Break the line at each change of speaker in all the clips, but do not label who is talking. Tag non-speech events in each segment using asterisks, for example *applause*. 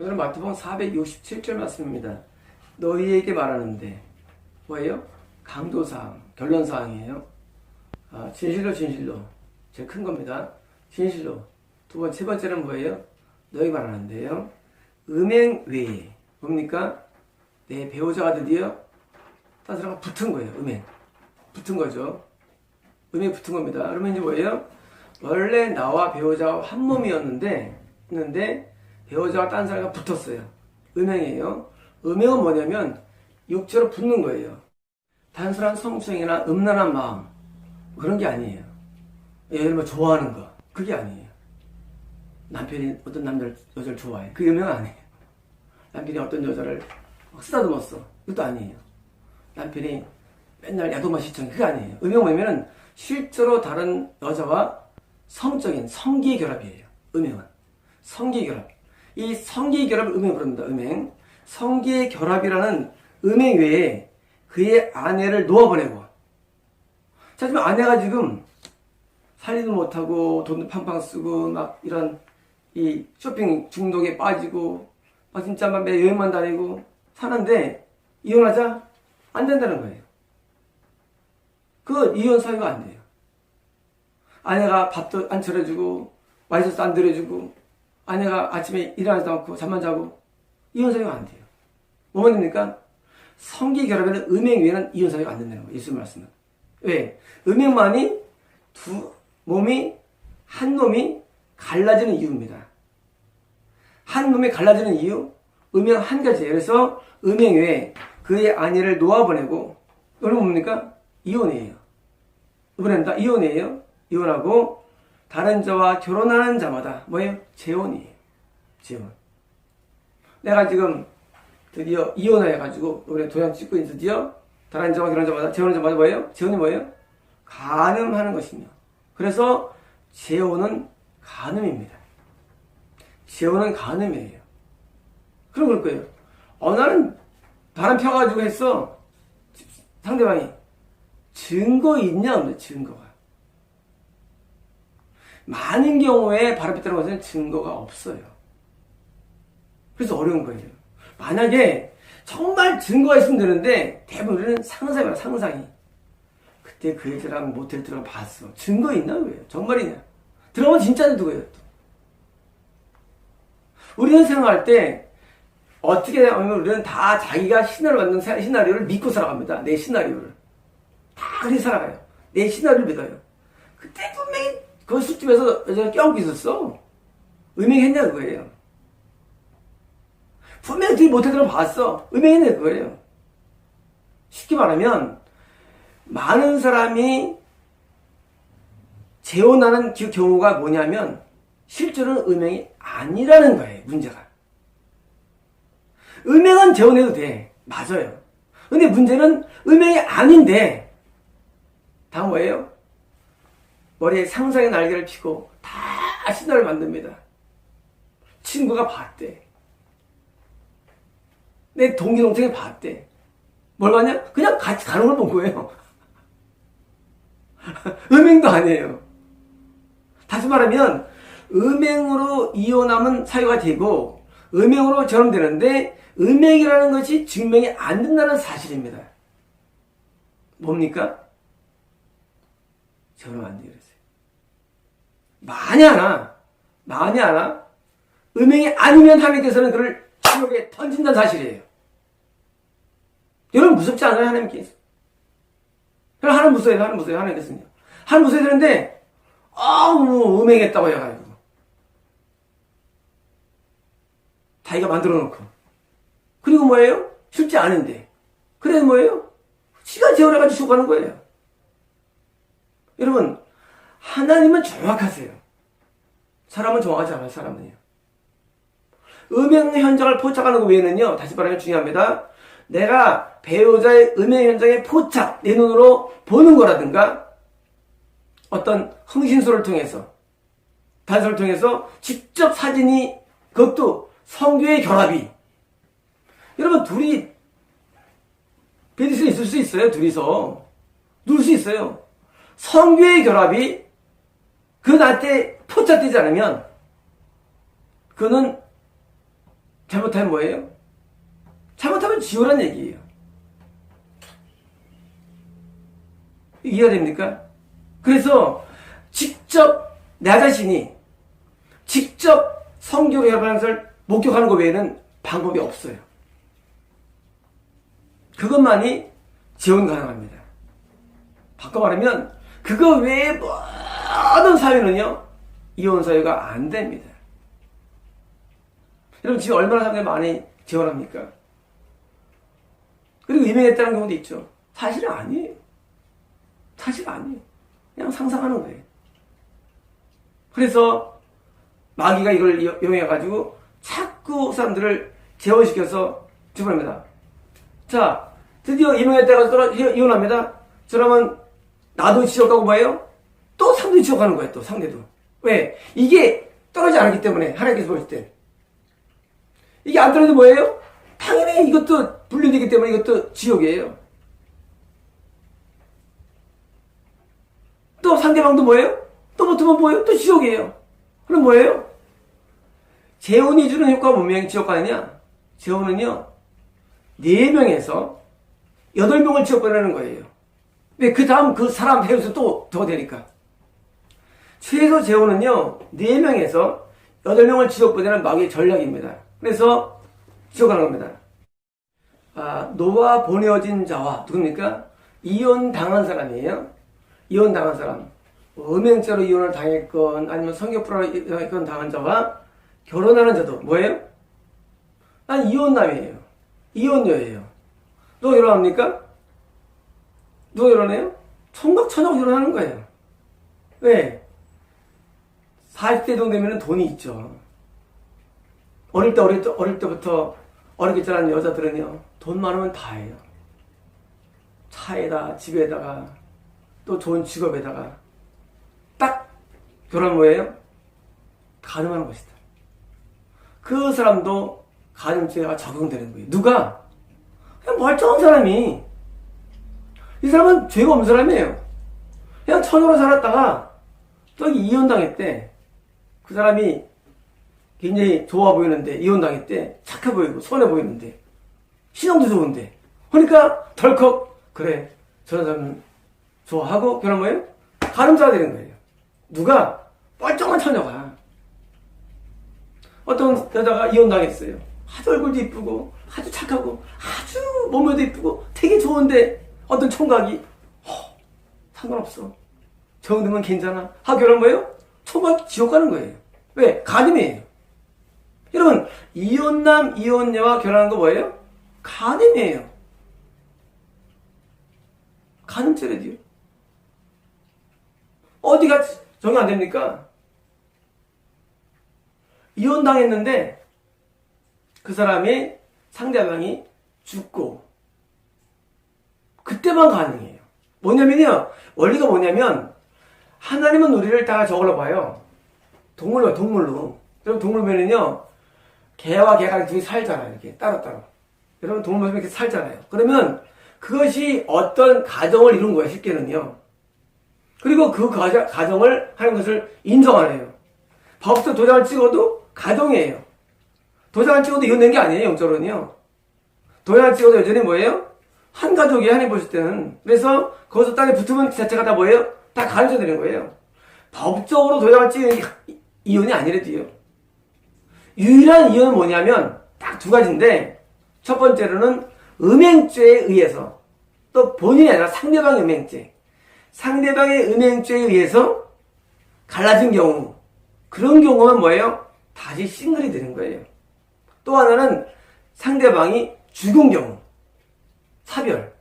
오늘은 마태복음 467절 말씀입니다. 너희에게 말하는데 뭐예요? 강조사항, 결론사항이에요. 아, 진실로 진실로 제일 큰 겁니다. 진실로 두 번째, 세 번째는 뭐예요? 너희 말하는데요. 음행 외에 뭡니까? 내 배우자가 드디어 다른 사람과 붙은 거예요. 음행 붙은 거죠. 음행 붙은 겁니다. 그러면 이제 뭐예요? 원래 나와 배우자가 한 몸이었는데 했는데 배우자가 딴 사람과 붙었어요. 음행이에요. 음행은 뭐냐면 육체로 붙는 거예요. 단순한 성추행이나 음란한 마음 그런 게 아니에요. 예를 들면 좋아하는 거 그게 아니에요. 남편이 어떤 남자를 여자를 좋아해 그 음행 아니에요. 남편이 어떤 여자를 막 쓰다듬었어 그것도 아니에요. 남편이 맨날 야도만 시청해 그게 아니에요. 음행 뭐냐면은 실제로 다른 여자와 성적인 성기의 결합이에요. 음행은 성기의 결합. 이 성기의 결합을 음행 부릅니다. 음행. 성기의 결합이라는 음행 외에 그의 아내를 놓아보내고. 자, 지금 아내가 지금 살지도 못하고 돈도 팡팡 쓰고 막 이런 이 쇼핑 중독에 빠지고 막 진짜 막 매 여행만 다니고 사는데 이혼하자 안 된다는 거예요. 그 이혼 사유가 안 돼요. 아내가 밥도 안 차려주고 맛있어서 안 들여주고 아내가 아침에 일어나지도 않고 잠만 자고 이혼 사유가 안 돼요. 뭐만 됩니까? 성기 결합에는 음행 외에는 이혼 사유가 안 된다는 거예요. 예수 말씀은. 왜? 음행만이 두 몸이 한 놈이 갈라지는 이유입니다. 한 놈이 갈라지는 이유? 음행 한 가지예요. 그래서 음행 외에 그의 아내를 놓아보내고 여러분 뭡니까? 이혼이에요. 이번엔 다 이혼이에요. 이혼하고 다른 자와 결혼하는 자마다 뭐예요? 재혼이에요. 재혼. 내가 지금 드디어 이혼해가지고 이번에 도장 찍고 있는 드디어 다른 자와 결혼한 자마다 재혼하는 자마다 뭐예요? 재혼이 뭐예요? 간음하는 것이며 그래서 재혼은 간음입니다. 재혼은 간음이에요. 그럼 그럴 거예요. 어 나는 바람 펴가지고 했어. 상대방이 증거 있냐 없냐 증거가. 많은 경우에 폈다는 것은 증거가 없어요. 그래서 어려운 거예요. 만약에 정말 증거가 있으면 되는데 대부분은 상상이야 상상이. 그때 그 여자랑 모텔 들어가 봤어. 증거 있나 그래요. 정말이냐. 들어가면 진짜는 누구예요 또. 우리는 생각할 때 어떻게 하면 우리는 다 자기가 시나리오 만든 사- 시나리오를 믿고 살아갑니다. 내 시나리오를. 다 그렇게 살아가요. 내 시나리오를 믿어요. 그때 분명히 그 술집에서 여자가 껴안고 있었어. 음행했냐 그거예요. 분명히 모텔 들어 봤어. 음행했냐 그거예요. 쉽게 말하면 많은 사람이 재혼하는 그 경우가 뭐냐면 실제로는 음행이 아니라는 거예요. 문제가. 음행은 재혼해도 돼. 맞아요. 근데 문제는 음행이 아닌데 다 뭐예요? 머리에 상상의 날개를 피고 다 신화를 만듭니다. 친구가 봤대. 내 동기 동생이 봤대. 뭘 봤냐? 그냥 같이 가는 걸 본 거예요. *laughs* 음행도 아니에요. 다시 말하면 음행으로 이혼하면 사유가 되고 음행으로 결혼되는데 음행이라는 것이 증명이 안 된다는 사실입니다. 뭡니까? 결혼 안 돼요. 그랬어요. 많이 하나, 많이 하나, 음행이 아니면 하나님께서는 그를 지옥에 던진다는 사실이에요. 여러분 무섭지 않아요? 하나님께서. 그럼 하나님 무서워요, 하나님 무서워요, 하나님께서는요. 하나님 무서워야 되는데, 아우, 뭐, 음행했다고 해가지고. 자기가 만들어 놓고. 그리고 뭐예요? 쉽지 않은데. 그래 뭐예요? 지가 재혼해가지고 죽어가는 거예요. 여러분, 하나님은 정확하세요. 사람은 정확하지 않아요, 사람은요. 음행 현장을 포착하는 것 외에는요, 다시 말하면 중요합니다. 내가 배우자의 음행 현장의 포착, 내 눈으로 보는 거라든가, 어떤 흥신소를 통해서, 단서를 통해서 직접 사진이, 그것도 성교의 결합이. 여러분, 둘이, 베디스 있을 수 있어요, 둘이서. 누울 수 있어요. 성교의 결합이 그 나한테 포착되지 않으면 그는 잘못하면 뭐예요? 잘못하면 지우란 얘기예요. 이해가 됩니까? 그래서 직접 나 자신이 직접 성교로 여러분의 것을 목격하는 것 외에는 방법이 없어요. 그것만이 지원 가능합니다. 바꿔 말하면 그거 외에 모든 사회는요 이혼 사회가 안 됩니다. 여러분 지금 얼마나 사람들이 많이 지원합니까? 그리고 유명했다는 경우도 있죠. 사실은 아니에요. 사실 아니에요. 그냥 상상하는 거예요. 그래서 마귀가 이걸 이용해가지고 자꾸 사람들을 재혼시켜서 죽어냅니다. 자, 드디어 이명했다가 떨어 이혼합니다. 그러면 나도 가고 뭐예요? 또 상대도 지옥 가는 거예요. 또 상대도. 왜? 이게 떨어지지 않았기 때문에 하나님께서 보실 때. 이게 안 떨어지면 뭐예요? 당연히 이것도 분류되기 때문에 이것도 지옥이에요. 또 상대방도 뭐예요? 또 붙으면 뭐예요? 또 지옥이에요. 그럼 뭐예요? 재혼이 주는 효과가 분명히 지옥 가느냐? 재혼은요, 4명에서 8명을 지옥 보내는 거예요. 왜? 그 다음 그 사람 헤어서 또더 되니까. 최소 재혼은요, 4명에서 8명을 지옥 보내는 마귀의 전략입니다. 그래서 지옥 가는 겁니다. 아, 노아 보내어진 자와 누굽니까? 이혼 당한 사람이에요. 이혼 당한 사람. 음행죄로 이혼을 당했건 아니면 성격불화로 당했건 당한 자와 결혼하는 자도 뭐예요? 난 이혼남이에요. 이혼녀예요. 누가 결혼합니까? 누가 결혼해요? 천박천하고 결혼하는 거예요. 왜? 40대 정도 되면 돈이 있죠. 어릴 때, 어릴 때, 어릴 때부터 어렵게 자란 여자들은요, 돈 많으면 다예요. 차에다, 집에다가, 또 좋은 직업에다가, 딱, 결혼 뭐예요? 가늠하는 것이다. 그 사람도 가늠죄가 적용되는 거예요. 누가? 그냥 멀쩡한 사람이. 이 사람은 죄가 없는 사람이에요. 그냥 천으로 살았다가, 또 이혼당했대. 그 사람이 굉장히 좋아 보이는데 이혼당했대 착해 보이고 선해 보이는데 신앙도 좋은데 그러니까 덜컥 그래 저런 사람은 좋아하고 결혼 뭐예요? 가늠자가 되는 거예요 누가? 뻘쩡한 처녀가 어떤 여자가 이혼당했어요 아주 얼굴도 이쁘고 아주 착하고 아주 몸매도 이쁘고 되게 좋은데 어떤 총각이 허, 상관없어 저 정도면 괜찮아 하고 결혼 뭐예요? 총각 지옥 가는 거예요 왜? 가늠이에요 여러분, 이혼남, 이혼녀와 결혼한 거 뭐예요? 간음이에요. 간음죄래요. 어디가 정이 안 됩니까? 이혼당했는데 그 사람이 상대방이 죽고 그때만 가능해요. 뭐냐면요. 원리가 뭐냐면 하나님은 우리를 다 저걸로 봐요. 동물로 동물로. 그럼 동물 보면은요. 개와 개가 둘이 살잖아요. 이렇게 따로따로. 여러분 동물 이렇게 살잖아요. 그러면 그것이 어떤 가정을 이룬 거예요. 쉽게는요. 그리고 그 가정, 가정 을 하는 것을 인정하네요. 법서 도장을 찍어도 가정이에요. 도장을 찍어도 이혼된 게 아니에요. 영적으로는요. 도장을 찍어도 여전히 뭐예요? 한 가족이에요. 하나님 보실 때는. 그래서 거기서 땅에 붙으면 그 자체가 다 뭐예요? 다 가르쳐 드리는 거예요. 법적으로 게 이혼이 아니래도요. 유일한 이유는 뭐냐면 딱 두 가지인데 첫 번째로는 음행죄에 의해서 또 본인이 아니라 상대방의 음행죄 상대방의 음행죄에 의해서 갈라진 경우 그런 경우는 뭐예요? 다시 싱글이 되는 거예요. 또 하나는 상대방이 죽은 경우 사별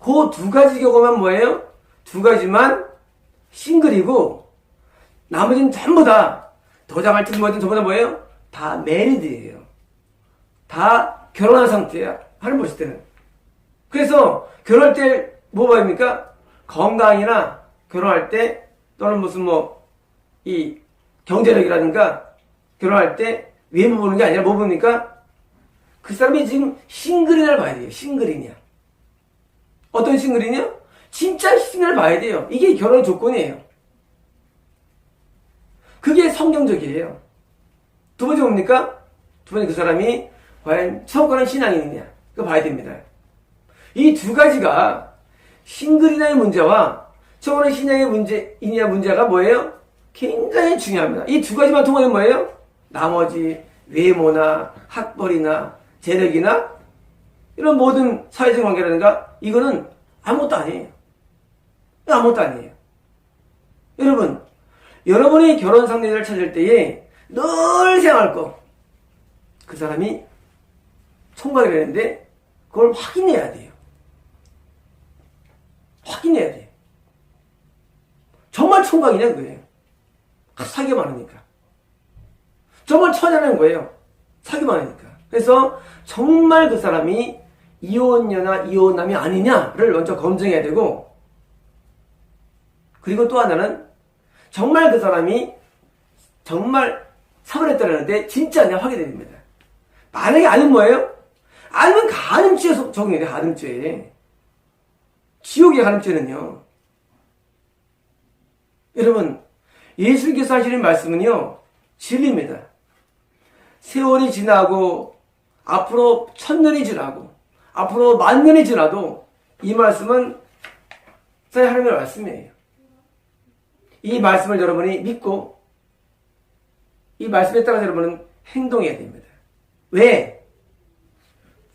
그 두 가지 경우만 뭐예요? 두 가지만 싱글이고 나머지는 전부 다 찍은 뭐든 전부 다 뭐예요? 다 메리드예요. 다 결혼한 상태야. 하는 보실 때는. 그래서 결혼할 때 뭐 봐입니까? 건강이나 결혼할 때 또는 무슨 뭐 이 경제력이라든가 결혼할 때 외모 보는 게 아니라 뭐 봅니까? 그 사람이 지금 싱글이냐를 봐야 돼요. 싱글이냐. 어떤 싱글이냐? 진짜 싱글을 봐야 돼요. 이게 결혼 조건이에요. 그게 성경적이에요. 두 번째 뭡니까? 두 번째 그 사람이 과연 천국가는 신앙이냐? 그거 봐야 됩니다. 이 두 가지가 싱글이나의 문제와 천국가는 신앙의 문제이냐 문제가 뭐예요? 굉장히 중요합니다. 이 두 가지만 통하면 뭐예요? 나머지 외모나 학벌이나 재력이나 이런 모든 사회적 관계라든가 이거는 아무것도 아니에요. 아무것도 아니에요. 여러분, 여러분이 결혼 상대를 찾을 때에 늘 생각할 거. 그 사람이 총각이 되는데 그걸 확인해야 돼요. 확인해야 돼요. 정말 총각이냐 그거예요. 사기 많으니까. 정말 처냐는 거예요. 사기 많으니까. 그래서 정말 그 사람이 이혼녀나 이혼남이 아니냐를 먼저 검증해야 되고 그리고 또 하나는 정말 그 사람이 정말 사과했다는데 진짜냐 확인해야 됩니다. 만약에 아니면 뭐예요? 아니면 가늠죄에 속- 적용해야 돼, 가늠죄에. 지옥의 가늠죄는요. 여러분, 예수님께서 하시는 말씀은요, 진리입니다. 세월이 지나고, 앞으로 천년이 지나고, 앞으로 만 년이 지나도, 이 말씀은 저희 하나님의 말씀이에요. 이 말씀을 여러분이 믿고, 이 말씀에 따라서 여러분은 행동해야 됩니다. 왜?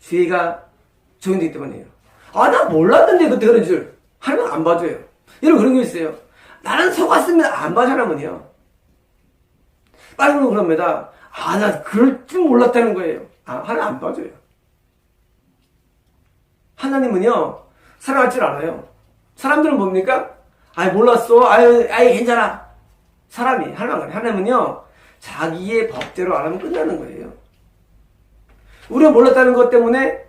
죄가 적용되기 때문이에요. 아, 나 몰랐는데 그때 그런 줄. 하나님 안 봐줘요. 여러분 그런 거 있어요. 나는 속았습니다. 안 봐줘, 하나님은요. 빨리 그러면 그럽니다. 아, 나 그럴 줄 몰랐다는 거예요. 아, 하나님 안 봐줘요. 하나님은요, 사랑할 줄 알아요. 사람들은 뭡니까? 아이, 몰랐어. 아유, 아이, 괜찮아. 사람이, 하나님, 하나님은요, 자기의 법대로 안 하면 끝나는 거예요. 우리가 몰랐다는 것 때문에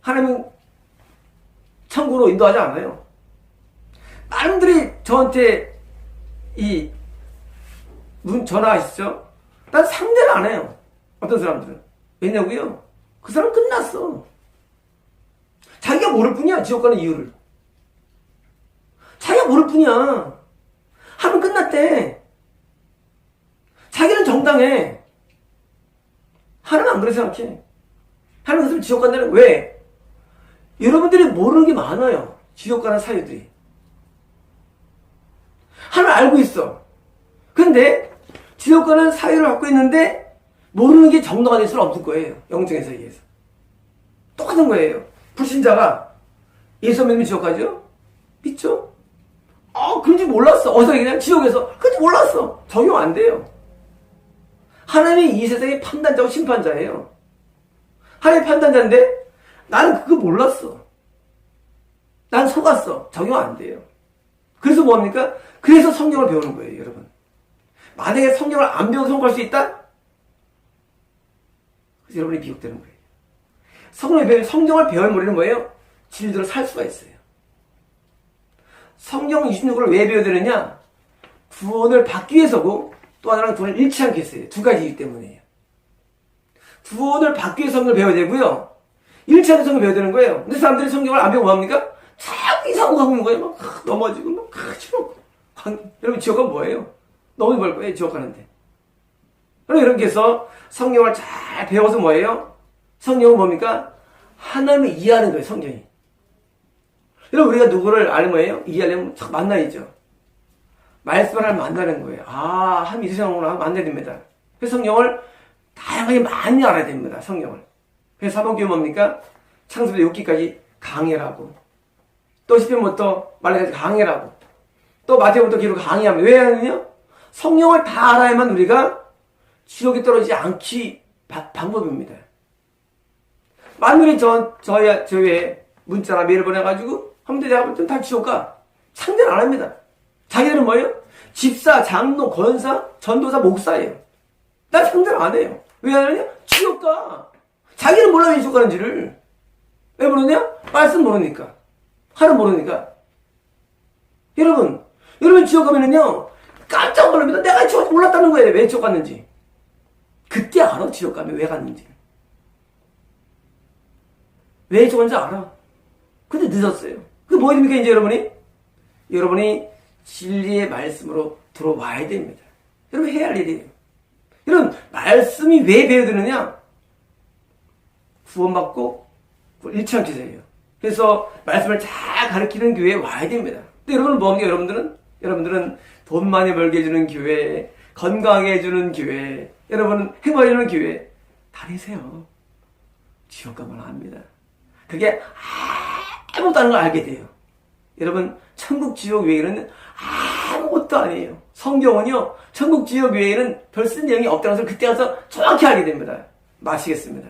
하나님은 천국으로 인도하지 않아요. 많은 분들이 저한테 이 문 전화하시죠? 난 상대를 안 해요. 어떤 사람들은. 왜냐고요? 그 사람 끝났어. 자기가 모를 뿐이야, 지옥 가는 이유를. 자기가 모를 뿐이야. 하면 끝났대. 자기는 정당해. 하나는 안 그래 생각해. 하나는 그래서 지옥 간다는 왜? 여러분들이 모르는 게 많아요. 지옥 가는 사유들이. 하나는 알고 있어. 근데 지옥 가는 사유를 갖고 있는데 모르는 게 정당한 예수는 없을 거예요. 영적인 세계에서. 똑같은 거예요. 불신자가 예수 믿으면 지옥 가죠? 믿죠? 아, 그런지 몰랐어. 어디서 그냥 지옥에서. 그런지 몰랐어. 적용 안 돼요. 하나님이 이 세상의 판단자고 심판자예요. 하나님 판단자인데 나는 그거 몰랐어. 난 속았어. 적용 안 돼요. 그래서 뭡니까? 그래서 성경을 배우는 거예요, 여러분. 만약에 성경을 안 배워서 성공할 수 있다? 그래서 여러분이 비극되는 거예요. 성경을 배우, 성경을 배우면 우리는 뭐예요? 진리대로 살 수가 있어요. 성경 26권을 왜 배워야 되느냐? 구원을 받기 위해서고 또 하나는 구원을 잃지 않게 했어요. 두 가지 이유 때문이에요. 구원을 받기 위해서 성경을 배워야 되고요. 잃지 않게 성경을 배워야 되는 거예요. 근데 사람들이 성경을 안 배우고 뭐합니까? 자꾸 이상한 거 하고 있는 거예요. 막 아, 넘어지고 막 아. 관- 여러분 지옥 가면 뭐예요? 너무 벌 거예요. 지옥 가는데. 그럼 여러분께서 성경을 잘 배워서 뭐예요? 성경은 뭡니까? 하나님을 이해하는 거예요. 성경이. 여러분 우리가 누구를 알면 뭐예요? 이해하려면 딱 만나야죠. 말씀을 만나는 거예요. 아, 이렇게 생각하구나. 만나야 됩니다. 그래서 성경을 다양하게 많이 알아야 됩니다. 성경을. 그래서 사복기는 뭡니까? 창세부터 욥기까지 강해라고. 또 시편부터 말라기까지 강해라고. 또 마태부터 기록 강의하면 왜 하느냐? 성령을 다 알아야만 우리가 지옥에 떨어지지 않기 바- 방법입니다. 만일이 저, 저의, 저의 문자나 메일 보내가지고, 한번 내가 볼 땐 다 지옥 가. 상대는 안 합니다. 자기들은 뭐예요? 집사, 장로, 권사, 전도사, 목사예요. 난 상대를 안 해요. 왜 하느냐? 지옥 가. 자기는 몰라 왜 지옥 가는지를. 왜 모르냐? 말씀 모르니까. 하는 모르니까. 여러분, 여러분 지옥 가면은요, 깜짝 놀랍니다. 내가 지옥 몰랐다는 거예요. 왜 지옥 갔는지. 그때 알아, 지옥 가면 왜 갔는지. 왜 갔는지 알아. 근데 늦었어요. 그게 뭐 됩니까, 이제 여러분이? 여러분이 진리의 말씀으로 들어와야 됩니다. 여러분 해야 할 일이에요. 여러분, 말씀이 왜 배워드느냐? 구원받고 일치한 기세예요. 그래서 말씀을 잘 가르치는 교회에 와야 됩니다. 근데 여러분은 뭐합니까? 여러분들은 여러분들은 돈 많이 벌게 해주는 교회, 건강하게 해주는 교회, 여러분은 행복해주는 교회 다니세요. 지옥 가면 합니다. 그게 아무것도 아닌 걸 알게 돼요. 여러분, 천국 지옥 외에는 아무것도 아니에요. 성경은요, 천국 지옥 외에는 별 쓴 내용이 없다는 것을 그때 가서 정확히 알게 됩니다. 마치겠습니다.